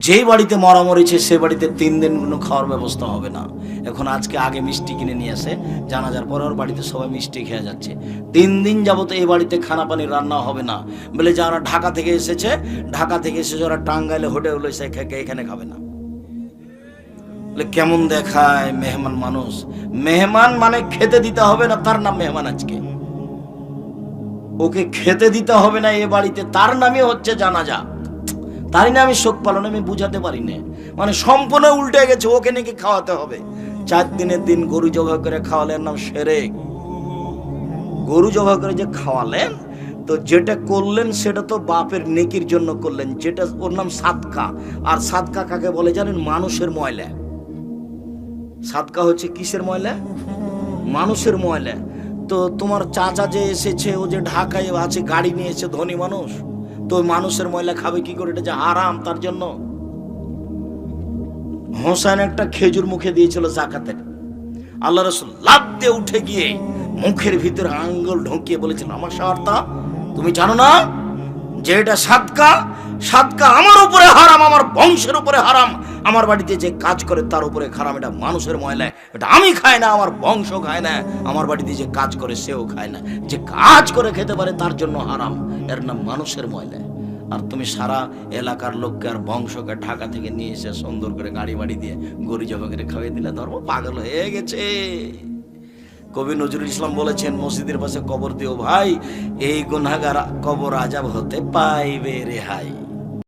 যেই বাড়িতে মরা মরেছে, সে বাড়িতে তিন দিন কোনো খাওয়ার ব্যবস্থা হবে না। এখন আজকে আগে মিষ্টি কিনে নিয়ে আসে, জানাজার পর ওর বাড়িতে সবাই মিষ্টি খেয়ে যাচ্ছে। তিন দিন যাবত এই বাড়িতে খানা পানি রান্না হবে না। বলে যারা ঢাকা থেকে এসেছে, ঢাকা থেকে এসেছে, ওরা টাঙ্গাইলে হোটেল এসে এখানে খাবে না। কেমন দেখায় মেহমান মানুষ। মেহমান মানে খেতে দিতে হবে না, তার নাম মেহমান আজকে। ওকে খেতে দিতে হবে না এ বাড়িতে, তার নামই হচ্ছে জানাজা। তারই না আমি শোক পালন আমি বুঝাতে পারি না মানে সম্পূর্ণ উল্টে গেছে, ওকে নাকি খাওয়াতে হবে। চার দিনের দিন গরু জবাই করে খাওয়ালেন নাম সেরে গরু জবাই করে যে খাওয়ালেন, তো যেটা করলেন সেটা তো বাপের নেকির জন্য করলেন, যেটা ওর নাম সাতকা। আর সাতকা কাকে বলে জানেন? মানুষের ময়লা। সাতকা হচ্ছে কিসের ময়লা? মানুষের ময়লা। তো তোমার চাচা যে এসেছে, ও যে ঢাকায় আছে, গাড়ি নিয়ে এসে ধনী মানুষ? তো মানুষের ময়লা খাবে কি করে? এটা যে হারাম, তার জন্য হোসেন একটা খেজুর মুখে দিয়েছিল জাকাতের। আল্লাহ রসুল লাভ দিয়ে উঠে গিয়ে মুখের ভিতর আঙ্গুল ঢুকিয়ে বলেছিল, আমার সার্তা তুমি জানো না যে এটা সাদকা? সাদকা আমার উপরে হারাম, আমার বংশের উপরে হারাম। আমার বাড়িতে যে কাজ করে তার উপরে খারাপ, এটা মানুষের ময়লা। এটা আমি খাই না, আমার বংশ খায় না। আমার বাড়িতে যে কাজ করে, সেও খায় না। যে কাজ করে খেতে পারে, তার জন্য হারাম। এর নাম মানুষের ময়লা। আর তুমি সারা এলাকার লোককে আর বংশকে ঢাকা থেকে নিয়ে এসে সুন্দর করে গাড়ি বাড়ি দিয়ে গরু জবা করে খাইয়ে দিলে ধর্ম পাগল হয়ে গেছে। কবি নজরুল ইসলাম বলেছেন, মসজিদের পাশে কবর দিও ভাই, এই গুনাগার কবর আজাব হতে পাইবে রেহাই